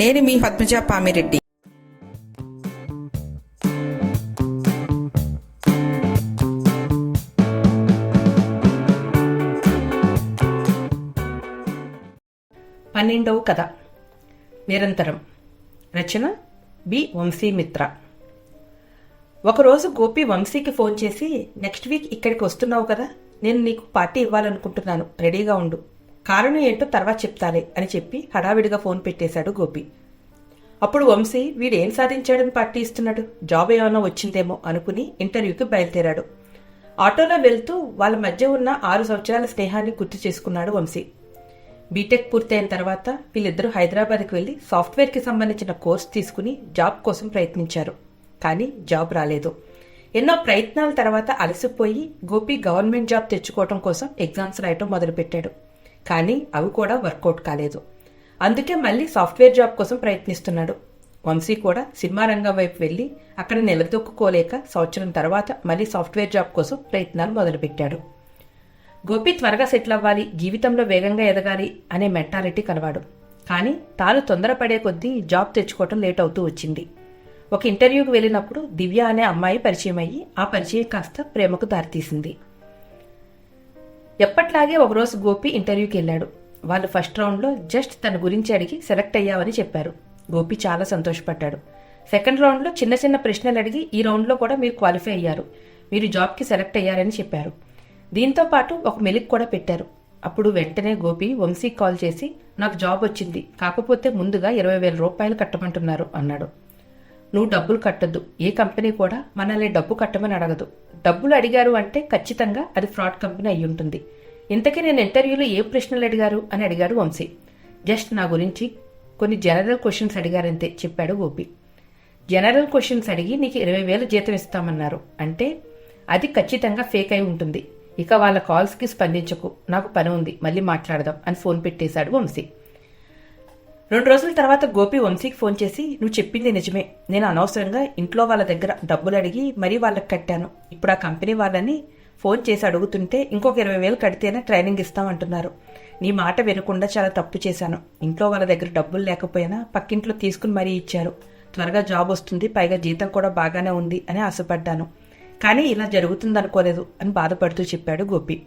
నేను మీ పద్మజ పామిరెడ్డి. పన్నెండవ కథ. నిరంతరం. రచన బి. వంశీమిత్ర. ఒకరోజు గోపి వంశీకి ఫోన్ చేసి నెక్స్ట్ వీక్ ఇక్కడికి వస్తున్నావు కదా? నేను నీకు పార్టీ ఇవ్వాలనుకుంటున్నాను. రెడీగా ఉండు. కారణం ఏంటో తర్వాత చెప్తాలే అని చెప్పి హడావిడిగా ఫోన్ పెట్టేశాడు గోపి. అప్పుడు వంశీ వీడేం సాధించాడని పార్టీ ఇస్తున్నాడు? జాబ్ ఏమైనా వచ్చిందేమో అనుకుని ఇంటర్వ్యూకి బయలుదేరాడు. ఆటోలో వెళ్తూ వాళ్ళ మధ్య ఉన్న ఆరు సంవత్సరాల స్నేహాన్ని గుర్తు చేసుకున్నాడు వంశీ. బీటెక్ పూర్తయిన తర్వాత వీళ్ళిద్దరూ హైదరాబాద్కి వెళ్ళి సాఫ్ట్వేర్కి సంబంధించిన కోర్స్ తీసుకుని జాబ్ కోసం ప్రయత్నించారు. కానీ జాబ్ రాలేదు. ఎన్నో ప్రయత్నాల తర్వాత అలసిపోయి గోపి గవర్నమెంట్ జాబ్ తెచ్చుకోవడం కోసం ఎగ్జామ్స్ రాయటం మొదలుపెట్టాడు. కానీ అవి కూడా వర్కౌట్ కాలేదు. అందుకే మళ్ళీ సాఫ్ట్వేర్ జాబ్ కోసం ప్రయత్నిస్తున్నాడు. వంశీ కూడా సినిమా రంగం వైపు వెళ్ళి అక్కడ నిలదొక్కుకోలేక సంవత్సరం తర్వాత మళ్ళీ సాఫ్ట్వేర్ జాబ్ కోసం ప్రయత్నాలు మొదలుపెట్టాడు. గోపి త్వరగా సెటిల్ అవ్వాలి జీవితంలో వేగంగా ఎదగాలి అనే మెంటాలిటీ కలవాడు. కానీ తాను తొందరపడే కొద్దీ జాబ్ తెచ్చుకోవటం లేట్ అవుతూ వచ్చింది. ఒక ఇంటర్వ్యూకి వెళ్ళినప్పుడు దివ్య అనే అమ్మాయి పరిచయం అయ్యి ఆ పరిచయం కాస్త ప్రేమకు దారితీసింది. ఎప్పట్లాగే ఒకరోజు గోపి ఇంటర్వ్యూకి వెళ్ళాడు. వాళ్ళు ఫస్ట్ రౌండ్లో జస్ట్ తన గురించి అడిగి సెలెక్ట్ అయ్యావని చెప్పారు. గోపి చాలా సంతోషపడ్డాడు. సెకండ్ రౌండ్లో చిన్న చిన్న ప్రశ్నలు అడిగి ఈ రౌండ్లో కూడా మీరు క్వాలిఫై అయ్యారు. మీరు జాబ్కి సెలెక్ట్ అయ్యారని చెప్పారు. దీంతో పాటు ఒక మెలిక్ కూడా పెట్టారు. అప్పుడు వెంటనే గోపి వంశీ కాల్ చేసి నాకు జాబ్ వచ్చింది. కాకపోతే ముందుగా ఇరవై వేల రూపాయలు కట్టమంటున్నారు అన్నాడు. నువ్వు డబ్బులు కట్టొద్దు. ఏ కంపెనీ కూడా మనల్ని డబ్బు కట్టమని అడగదు. డబ్బులు అడిగారు అంటే ఖచ్చితంగా అది ఫ్రాడ్ కంపెనీ అయి ఉంటుంది ఇంతకీ నేను ఇంటర్వ్యూలో ఏ ప్రశ్నలు అడిగారు అని అడిగాడు వంశీ. జస్ట్ నా గురించి కొన్ని జనరల్ క్వశ్చన్స్ అడిగారంతే చెప్పాడు గోపి. జనరల్ క్వశ్చన్స్ అడిగి నీకు ఇరవై వేలు జీతం ఇస్తామన్నారు. అంటే అది ఖచ్చితంగా ఫేక్ అయి ఉంటుంది. ఇక వాళ్ళ కాల్స్కి స్పందించకు. నాకు పని ఉంది. మళ్ళీ మాట్లాడదాం అని ఫోన్ పెట్టేశాడు వంశీ. రెండు రోజుల తర్వాత గోపి వంశీకి ఫోన్ చేసి నువ్వు చెప్పింది నిజమే. నేను అనవసరంగా ఇంట్లో వాళ్ళ దగ్గర డబ్బులు అడిగి మరీ వాళ్ళకి కట్టాను. ఇప్పుడు ఆ కంపెనీ వాళ్ళని ఫోన్ చేసి అడుగుతుంటే ఇంకొక ఇరవై వేలు కడితేనే ట్రైనింగ్ ఇస్తామంటున్నారు నీ మాట వినకుండా చాలా తప్పు చేశాను. ఇంట్లో వాళ్ళ దగ్గర డబ్బులు లేకపోయినా పక్కింట్లో తీసుకుని మరీ ఇచ్చారు. త్వరగా జాబ్ వస్తుంది పైగా జీతం కూడా బాగానే ఉంది అని ఆశపడ్డాను. కానీ ఇలా జరుగుతుంది అనుకోలేదు అని బాధపడుతూ చెప్పాడు గోపి.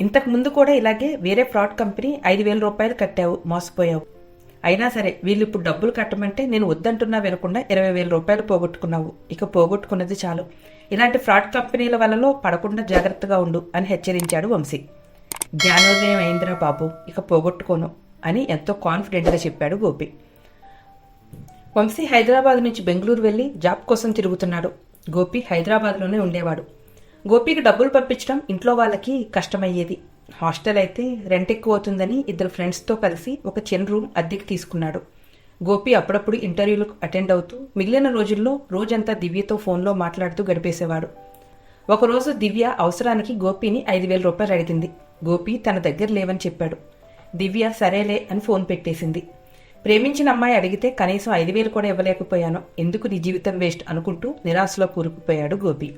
ఇంతకు ముందు కూడా ఇలాగే వేరే ఫ్రాడ్ కంపెనీ ఐదు వేల రూపాయలు కట్టావు మోసపోయావు. అయినా సరే వీళ్ళు ఇప్పుడు డబ్బులు కట్టమంటే నేను వద్దంటున్నా వినకుండా ఇరవై వేల రూపాయలు పోగొట్టుకున్నావు. ఇక పోగొట్టుకున్నది చాలు. ఇలాంటి ఫ్రాడ్ కంపెనీల వలలో పడకుండా జాగ్రత్తగా ఉండు అని హెచ్చరించాడు వంశీ. జ్ఞానోదయం అయిందిరా బాబు ఇక పోగొట్టుకోను అని ఎంతో కాన్ఫిడెంట్గా చెప్పాడు గోపి. వంశీ హైదరాబాద్ నుంచి బెంగళూరు వెళ్ళి జాబ్ కోసం తిరుగుతున్నాడు. గోపి హైదరాబాద్లోనే ఉండేవాడు. గోపికి డబ్బులు పంపించడం ఇంట్లో వాళ్ళకి కష్టమయ్యేది. హాస్టల్ అయితే రెంట్ ఎక్కువ అవుతుందని ఇద్దరు ఫ్రెండ్స్తో కలిసి ఒక చిన్న రూమ్ అద్దెకి తీసుకున్నాడు. గోపి అప్పుడప్పుడు ఇంటర్వ్యూలకు అటెండ్ అవుతూ మిగిలిన రోజుల్లో రోజంతా దివ్యతో ఫోన్లో మాట్లాడుతూ గడిపేసేవాడు. ఒకరోజు దివ్య అవసరానికి గోపిని ఐదు వేల రూపాయలు అడిగింది. గోపి తన దగ్గర లేవని చెప్పాడు. దివ్య సరేలే అని ఫోన్ పెట్టేసింది. ప్రేమించిన అమ్మాయి అడిగితే కనీసం ఐదు వేలు కూడా ఇవ్వలేకపోయాను. ఎందుకు నీ జీవితం వేస్ట్ అనుకుంటూ నిరాశలో కూరుకుపోయాడు గోపి.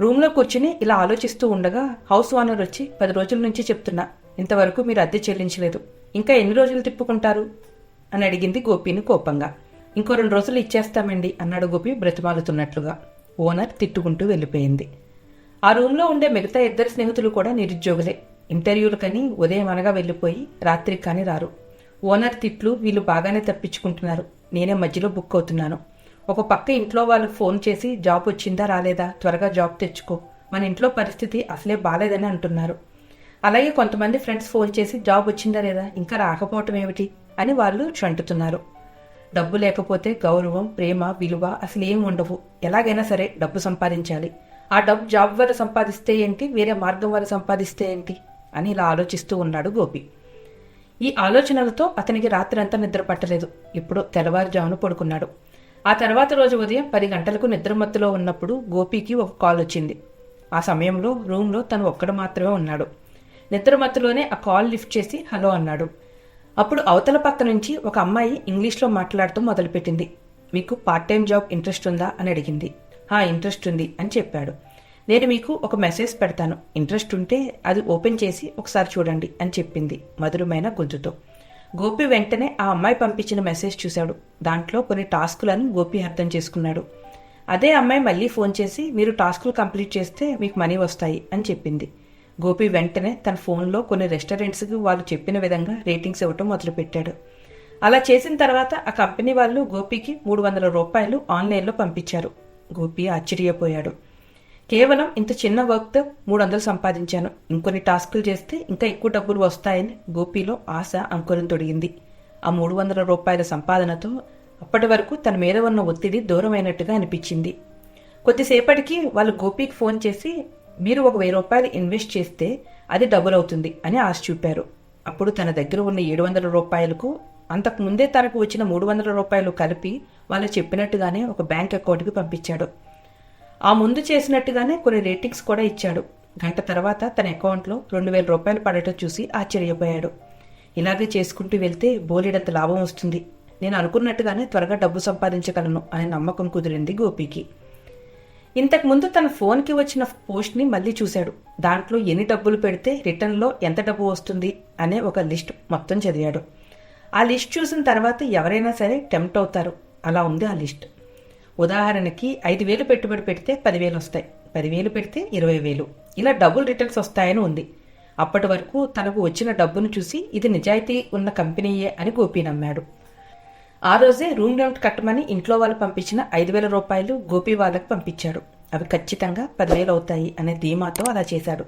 రూమ్లో కూర్చుని ఇలా ఆలోచిస్తూ ఉండగా హౌస్ ఓనర్ వచ్చి పది రోజుల నుంచి చెప్తున్నా ఇంతవరకు మీరు అద్దె చెల్లించలేదు. ఇంకా ఎన్ని రోజులు తిప్పుకుంటారు? అని అడిగింది గోపిని కోపంగా. ఇంకో రెండు రోజులు ఇచ్చేస్తామండి అన్నాడు గోపి బ్రతిమాలుతున్నట్లుగా. ఓనర్ తిట్టుకుంటూ వెళ్ళిపోయింది. ఆ రూమ్లో ఉండే మిగతా ఇద్దరు స్నేహితులు కూడా నిరుద్యోగులే. ఇంటర్వ్యూలకని ఉదయం అనగా వెళ్ళిపోయి రాత్రికి కానీ రారు. ఓనర్ తిట్లు వీళ్ళు బాగానే తప్పించుకుంటున్నారు. నేనే మధ్యలో బుక్ అవుతున్నాను. ఒక పక్క ఇంట్లో వాళ్ళు ఫోన్ చేసి జాబ్ వచ్చిందా రాలేదా? త్వరగా జాబ్ తెచ్చుకో. మన ఇంట్లో పరిస్థితి అసలే బాలేదని అంటున్నారు. అలాగే కొంతమంది ఫ్రెండ్స్ ఫోన్ చేసి జాబ్ వచ్చిందా లేదా? ఇంకా రాకపోవటం ఏమిటి? అని వాళ్ళు చంటుతున్నారు. డబ్బు లేకపోతే గౌరవం ప్రేమ విలువ అసలు ఏం ఉండవు. ఎలాగైనా సరే డబ్బు సంపాదించాలి. ఆ డబ్బు జాబ్ వల్ల సంపాదిస్తే ఏంటి? వేరే మార్గం వల్ల సంపాదిస్తే ఏంటి? అని ఇలా ఆలోచిస్తూ ఉన్నాడు గోపి. ఈ ఆలోచనలతో అతనికి రాత్రంతా నిద్ర పట్టలేదు. ఇప్పుడు తెల్లవారుజామున పడుకున్నాడు. ఆ తర్వాత రోజు ఉదయం పది గంటలకు నిద్రమత్తులో ఉన్నప్పుడు గోపికి ఒక కాల్ వచ్చింది. ఆ సమయంలో రూమ్లో తను ఒక్కడు మాత్రమే ఉన్నాడు. నిద్రమత్తులోనే ఆ కాల్ లిఫ్ట్ చేసి హలో అన్నాడు. అప్పుడు అవతల పక్క నుంచి ఒక అమ్మాయి ఇంగ్లీష్లో మాట్లాడుతూ మొదలుపెట్టింది. మీకు పార్ట్ టైం జాబ్ ఇంట్రెస్ట్ ఉందా? అని అడిగింది. హా ఇంట్రెస్ట్ ఉంది అని చెప్పాడు. నేను మీకు ఒక మెసేజ్ పెడతాను. ఇంట్రెస్ట్ ఉంటే అది ఓపెన్ చేసి ఒకసారి చూడండి అని చెప్పింది మధురమైన గొంతుతో. గోపి వెంటనే ఆ అమ్మాయి పంపించిన మెసేజ్ చూశాడు. దాంట్లో కొన్ని టాస్కులను గోపి అర్థం చేసుకున్నాడు. అదే అమ్మాయి మళ్ళీ ఫోన్ చేసి మీరు టాస్కులు కంప్లీట్ చేస్తే మీకు మనీ వస్తాయి అని చెప్పింది. గోపి వెంటనే తన ఫోన్లో కొన్ని రెస్టారెంట్స్కి వాళ్ళు చెప్పిన విధంగా రేటింగ్స్ ఇవ్వటం మొదలుపెట్టాడు. అలా చేసిన తర్వాత ఆ కంపెనీ వాళ్ళు గోపికి మూడు వందల రూపాయలు ఆన్లైన్లో పంపించారు. గోపి ఆశ్చర్యపోయాడు. కేవలం ఇంత చిన్న వర్క్తో మూడు వందలు సంపాదించాను. ఇంకొన్ని టాస్కులు చేస్తే ఇంకా ఎక్కువ డబ్బులు వస్తాయని గోపిలో ఆశ అంకురం తొడిగింది. ఆ మూడు వందల రూపాయల సంపాదనతో అప్పటి వరకు తన మీద ఉన్న ఒత్తిడి దూరమైనట్టుగా అనిపించింది. కొద్దిసేపటికి వాళ్ళు గోపికి ఫోన్ చేసి మీరు ఒక వెయ్యి రూపాయలు ఇన్వెస్ట్ చేస్తే అది డబుల్ అవుతుంది అని ఆశ చూపారు. అప్పుడు తన దగ్గర ఉన్న ఏడు వందల రూపాయలకు అంతకు ముందే తనకు వచ్చిన మూడు వందల రూపాయలు కలిపి వాళ్ళు చెప్పినట్టుగానే ఒక బ్యాంక్ అకౌంట్కి పంపించాడు. ఆ ముందు చేసినట్టుగానే కొన్ని రేటింగ్స్ కూడా ఇచ్చాడు. గంట తర్వాత తన అకౌంట్లో రెండు వేల రూపాయలు పడటం చూసి ఆశ్చర్యపోయాడు. ఇలాగే చేసుకుంటూ వెళ్తే బోలెడంత లాభం వస్తుంది. నేను అనుకున్నట్టుగానే త్వరగా డబ్బు సంపాదించగలను అనే నమ్మకం కుదిరింది గోపికి. ఇంతకుముందు తన ఫోన్కి వచ్చిన పోస్ట్ని మళ్ళీ చూశాడు. దాంట్లో ఎన్ని డబ్బులు పెడితే రిటర్న్లో ఎంత డబ్బు వస్తుంది అనే ఒక లిస్ట్ మొత్తం చదివాడు. ఆ లిస్ట్ చూసిన తర్వాత ఎవరైనా సరే టెంప్ట్ అవుతారు. అలా ఉంది ఆ లిస్ట్. ఉదాహరణకి ఐదు వేలు పెట్టుబడి పెడితే పదివేలు వస్తాయి. పదివేలు పెడితే ఇరవై వేలు. ఇలా డబుల్ రిటర్న్స్ వస్తాయని ఉంది. అప్పటి వరకు తనకు వచ్చిన డబ్బును చూసి ఇది నిజాయితీ ఉన్న కంపెనీయే అని గోపి నమ్మాడు. ఆ రోజే రూమ్ రెంట్ కట్టమని ఇంట్లో వాళ్ళు పంపించిన ఐదు వేల రూపాయలు గోపి వాళ్ళకి పంపించాడు. అవి ఖచ్చితంగా పదివేలు అవుతాయి అనే ధీమాతో అలా చేశాడు.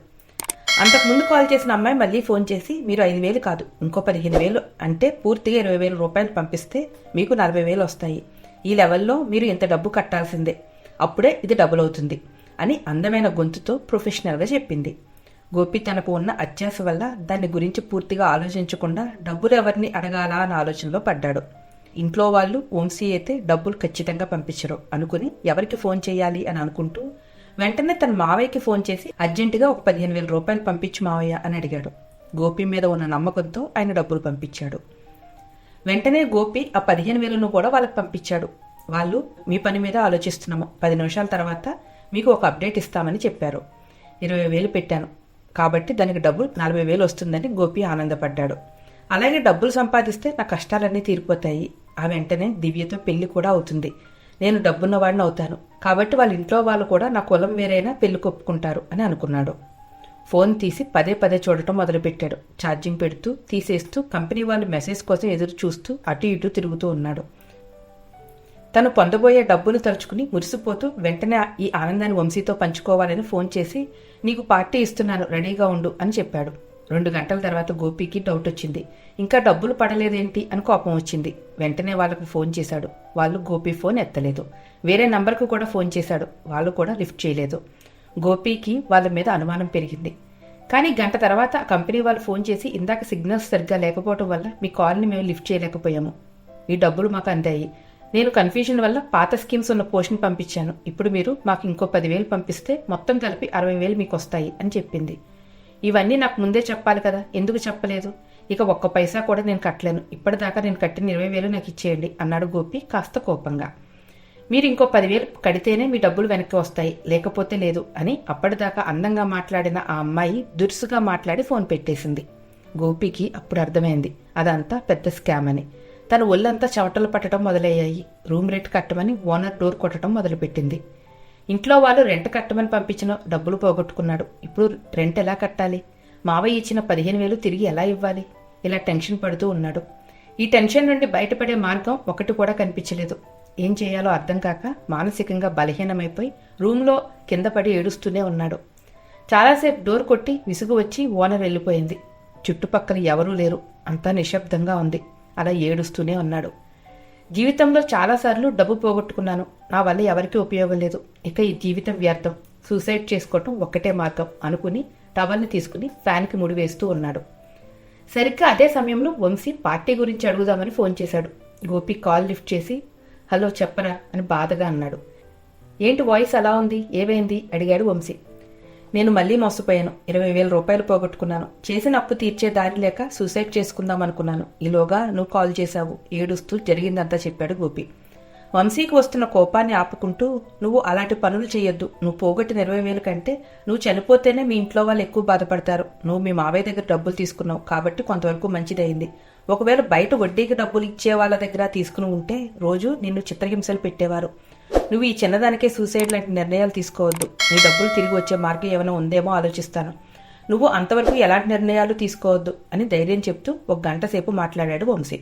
అంతకుముందు కాల్ చేసిన అమ్మాయి మళ్ళీ ఫోన్ చేసి మీరు ఐదు వేలు కాదు ఇంకో పదిహేను వేలు అంటే పూర్తిగా ఇరవై వేల రూపాయలు పంపిస్తే మీకు నలభై వేలు వస్తాయి. ఈ లెవెల్లో మీరు ఇంత డబ్బు కట్టాల్సిందే. అప్పుడే ఇది డబుల్ అవుతుంది అని అందమైన గొంతుతో ప్రొఫెషనల్గా చెప్పింది. గోపి తనకు ఉన్న అత్యాస వల్ల దాని గురించి పూర్తిగా ఆలోచించకుండా డబ్బులు ఎవరిని అడగాలా అన్న ఆలోచనలో పడ్డాడు. ఇంట్లో వాళ్ళు వంశీ అయితే డబ్బులు ఖచ్చితంగా పంపించరు అనుకుని ఎవరికి ఫోన్ చేయాలి అని అనుకుంటూ వెంటనే తన మావయ్యకి ఫోన్ చేసి అర్జెంటుగా ఒక పదిహేను వేల రూపాయలు పంపించు మావయ్య అని అడిగాడు. గోపి మీద ఉన్న నమ్మకంతో ఆయన డబ్బులు పంపించాడు. వెంటనే గోపి ఆ పదిహేను వేలను కూడా వాళ్ళకి పంపించాడు. వాళ్ళు మీ పని మీద ఆలోచిస్తున్నాము. పది నిమిషాల తర్వాత మీకు ఒక అప్డేట్ ఇస్తామని చెప్పారు. ఇరవై వేలు పెట్టాను. కాబట్టి దానికి డబ్బులు నలభై వేలు వస్తుందని గోపి ఆనందపడ్డాడు. అలాగే డబ్బులు సంపాదిస్తే నా కష్టాలన్నీ తీరిపోతాయి. ఆ వెంటనే దివ్యతో పెళ్ళి కూడా అవుతుంది. నేను డబ్బున్నవాడిని అవుతాను. కాబట్టి వాళ్ళ ఇంట్లో వాళ్ళు కూడా నా కులం వేరైనా పెళ్ళి కొప్పుకుంటారు అని అనుకున్నాడు. ఫోన్ తీసి పదే పదే చూడటం మొదలుపెట్టాడు. ఛార్జింగ్ పెడుతూ తీసేస్తూ కంపెనీ వాళ్ళు మెసేజ్ కోసం ఎదురు చూస్తూ అటు ఇటు తిరుగుతూ ఉన్నాడు. తను పొందబోయే డబ్బులు తలుచుకుని మురిసిపోతూ వెంటనే ఈ ఆనందాన్ని వంశీతో పంచుకోవాలని ఫోన్ చేసి నీకు పార్టీ ఇస్తున్నాను రెడీగా ఉండు అని చెప్పాడు. రెండు గంటల తర్వాత గోపికి డౌట్ వచ్చింది. ఇంకా డబ్బులు పడలేదేంటి? అని కోపం వచ్చింది. వెంటనే వాళ్ళకు ఫోన్ చేశాడు. వాళ్ళు గోపి ఫోన్ ఎత్తలేదు. వేరే నంబర్కు కూడా ఫోన్ చేశాడు. వాళ్ళు కూడా లిఫ్ట్ చేయలేదు. గోపికి వాళ్ళ మీద అనుమానం పెరిగింది. కానీ గంట తర్వాత ఆ కంపెనీ వాళ్ళు ఫోన్ చేసి ఇందాక సిగ్నల్స్ సరిగ్గా లేకపోవడం వల్ల మీ కాల్ని మేము లిఫ్ట్ చేయలేకపోయాము. ఈ డబ్బులు మాకు అందాయి. నేను కన్ఫ్యూజన్ వల్ల పాత స్కీమ్స్ ఉన్న పోషన్ పంపించాను. ఇప్పుడు మీరు మాకు ఇంకో పదివేలు పంపిస్తే మొత్తం కలిపి అరవై వేలు మీకు వస్తాయి అని చెప్పింది. ఇవన్నీ నాకు ముందే చెప్పాలి కదా. ఎందుకు చెప్పలేదు? ఇక ఒక్క పైసా కూడా నేను కట్టలేను. ఇప్పటిదాకా నేను కట్టిన ఇరవై వేలు నాకు ఇచ్చేయండి అన్నాడు గోపి కాస్త కోపంగా. మీరు ఇంకో పదివేలు కడితేనే మీ డబ్బులు వెనక్కి వస్తాయి. లేకపోతే లేదు అని అప్పటిదాకా అందంగా మాట్లాడిన ఆ అమ్మాయి దురుసుగా మాట్లాడి ఫోన్ పెట్టేసింది. గోపికి అప్పుడు అర్థమైంది. అదంతా పెద్ద స్కామ్ అని. తన ఒళ్ళంతా చెవటలు పట్టడం మొదలయ్యాయి. రూమ్ రెంట్ కట్టమని ఓనర్ డోర్ కొట్టడం మొదలుపెట్టింది. ఇంట్లో వాళ్ళు రెంట్ కట్టమని పంపించిన డబ్బులు పోగొట్టుకున్నాడు. ఇప్పుడు రెంట్ ఎలా కట్టాలి? మావయ్య ఇచ్చిన పదిహేను వేలు తిరిగి ఎలా ఇవ్వాలి? ఇలా టెన్షన్ పడుతూ ఉన్నాడు. ఈ టెన్షన్ నుండి బయటపడే మార్గం ఒకటి కూడా కనిపించలేదు. ఏం చేయాలో అర్థం కాక మానసికంగా బలహీనమైపోయి రూమ్లో కింద పడి ఏడుస్తూనే ఉన్నాడు. చాలాసేపు డోర్ కొట్టి విసుగు వచ్చి ఓనర్ వెళ్ళిపోయింది. చుట్టుపక్కల ఎవరూ లేరు. అంతా నిశ్శబ్దంగా ఉంది. అలా ఏడుస్తూనే ఉన్నాడు. జీవితంలో చాలాసార్లు డబ్బు పోగొట్టుకున్నాను. నా వల్ల ఎవరికీ ఉపయోగం లేదు. ఇక ఈ జీవితం వ్యర్థం. సూసైడ్ చేసుకోవటం ఒక్కటే మార్గం అనుకుని టవల్ని తీసుకుని ఫ్యాన్కి ముడివేస్తూ ఉన్నాడు. సరిగ్గా అదే సమయంలో వంశీ పార్టీ గురించి అడుగుదామని ఫోన్ చేశాడు. గోపి కాల్ లిఫ్ట్ చేసి హలో చెప్పరా అని బాధగా అన్నాడు. ఏంటి వాయిస్ అలా ఉంది? ఏమైంది? అడిగాడు వంశీ. నేను మళ్ళీ మోసపోయాను. ఇరవై వేల రూపాయలు పోగొట్టుకున్నాను. చేసిన అప్పు తీర్చే దారి లేక సూసైడ్ చేసుకుందాం అనుకున్నాను. ఈలోగా నువ్వు కాల్ చేశావు. ఏడుస్తూ జరిగిందంతా చెప్పాడు గోపి. వంశీకి వస్తున్న కోపాన్ని ఆపుకుంటూ నువ్వు అలాంటి పనులు చేయొద్దు నువ్వు పోగొట్టిన ఇరవై వేలు కంటే నువ్వు చనిపోతేనే మీ ఇంట్లో వాళ్ళు ఎక్కువ బాధపడతారు. నువ్వు మీ మావయ్య దగ్గర డబ్బులు తీసుకున్నావు. కాబట్టి కొంతవరకు మంచిదైంది ఒకవేళ బయట వడ్డీకి డబ్బులు ఇచ్చే వాళ్ళ దగ్గర తీసుకుని ఉంటే రోజు నిన్ను చిత్రహింసలు పెట్టేవారు. నువ్వు ఈ చిన్నదానికే సూసైడ్ లాంటి నిర్ణయాలు తీసుకోవద్దు. నీ డబ్బులు తిరిగి వచ్చే మార్గం ఏమైనా ఉందేమో ఆలోచిస్తాను. నువ్వు అంతవరకు ఎలాంటి నిర్ణయాలు తీసుకోవద్దు అని ధైర్యం చెప్తూ ఒక గంట సేపు మాట్లాడాడు వంశీ.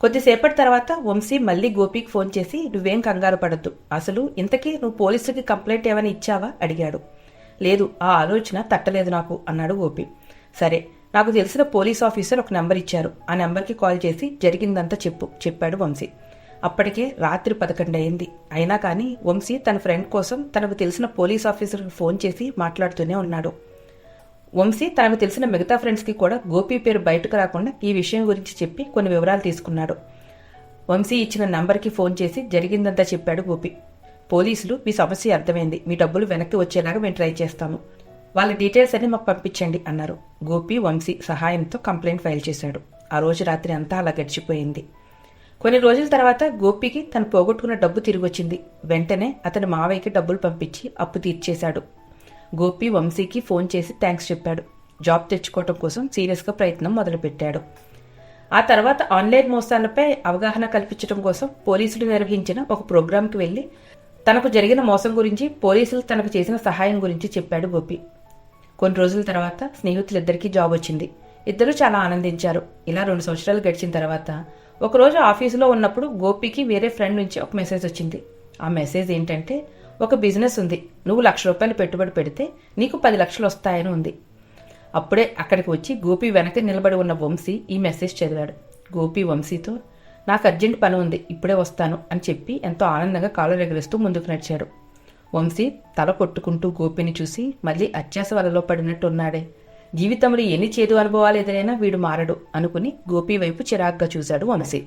కొద్దిసేపటి తర్వాత వంశీ మళ్ళీ గోపికి ఫోన్ చేసి నువ్వేం కంగారు పడద్దు. అసలు ఇంతకీ నువ్వు పోలీసుకి కంప్లైంట్ ఏమైనా ఇచ్చావా? అడిగాడు. లేదు ఆ ఆలోచన తట్టలేదు నాకు అన్నాడు గోపి. సరే నాకు తెలిసిన పోలీస్ ఆఫీసర్ ఒక నెంబర్ ఇచ్చారు. ఆ నెంబర్కి కాల్ చేసి జరిగిందంతా చెప్పు చెప్పాడు వంశీ. అప్పటికే రాత్రి పదకొండు అయింది. అయినా కానీ వంశీ తన ఫ్రెండ్ కోసం తనకు తెలిసిన పోలీస్ ఆఫీసర్కి ఫోన్ చేసి మాట్లాడుతూనే ఉన్నాడు. వంశీ తనకు తెలిసిన మిగతా ఫ్రెండ్స్కి కూడా గోపి పేరు బయటకు రాకుండా ఈ విషయం గురించి చెప్పి కొన్ని వివరాలు తీసుకున్నాడు. వంశీ ఇచ్చిన నంబర్కి ఫోన్ చేసి జరిగిందంతా చెప్పాడు గోపి. పోలీసులు మీ సమస్య అర్థమైంది. మీ డబ్బులు వెనక్కి వచ్చేలాగా మేము ట్రై చేస్తాము. వాళ్ళ డీటెయిల్స్ అన్ని మాకు పంపించండి అన్నారు. గోపి వంశీ సహాయంతో కంప్లైంట్ ఫైల్ చేశాడు. ఆ రోజు రాత్రి అంతా అలా గడిచిపోయింది. కొన్ని రోజుల తర్వాత గోపికి తను పోగొట్టుకున్న డబ్బు తిరిగి వచ్చింది వెంటనే అతని మావయ్యకి డబ్బులు పంపించి అప్పు తీర్చేశాడు. గోపి వంశీకి ఫోన్ చేసి థ్యాంక్స్ చెప్పాడు. జాబ్ తెచ్చుకోవటం కోసం సీరియస్గా ప్రయత్నం మొదలుపెట్టాడు. ఆ తర్వాత ఆన్లైన్ మోసాలపై అవగాహన కల్పించడం కోసం పోలీసులు నిర్వహించిన ఒక ప్రోగ్రాంకి వెళ్ళి తనకు జరిగిన మోసం గురించి పోలీసులు తనకు చేసిన సహాయం గురించి చెప్పాడు గోపి. కొన్ని రోజుల తర్వాత స్నేహితులిద్దరికీ జాబ్ వచ్చింది. ఇద్దరూ చాలా ఆనందించారు. ఇలా రెండు సంవత్సరాలు గడిచిన తర్వాత ఒకరోజు ఆఫీసులో ఉన్నప్పుడు గోపికి వేరే ఫ్రెండ్ నుంచి ఒక మెసేజ్ వచ్చింది. ఆ మెసేజ్ ఏంటంటే ఒక బిజినెస్ ఉంది. నువ్వు లక్ష రూపాయలు పెట్టుబడి పెడితే నీకు పది లక్షలు వస్తాయని ఉంది. అప్పుడే అక్కడికి వచ్చి గోపి వెనక నిలబడి ఉన్న వంశీ ఈ మెసేజ్ చదివాడు. గోపి వంశీతో నాకు అర్జెంట్ పని ఉంది. ఇప్పుడే వస్తాను అని చెప్పి ఎంతో ఆనందంగా కాలు ఎగరేస్తూ ముందుకు నడిచాడు వంశీ తల కొట్టుకుంటూ గోపిని చూసి మళ్ళీ అత్యాస వలలో పడినట్టున్నాడే. జీవితంలో ఎన్ని చేదు అనుభవాలు ఎదురైనా వీడు మారడు అనుకుని గోపి వైపు చిరాగ్గా చూశాడు వంశీ.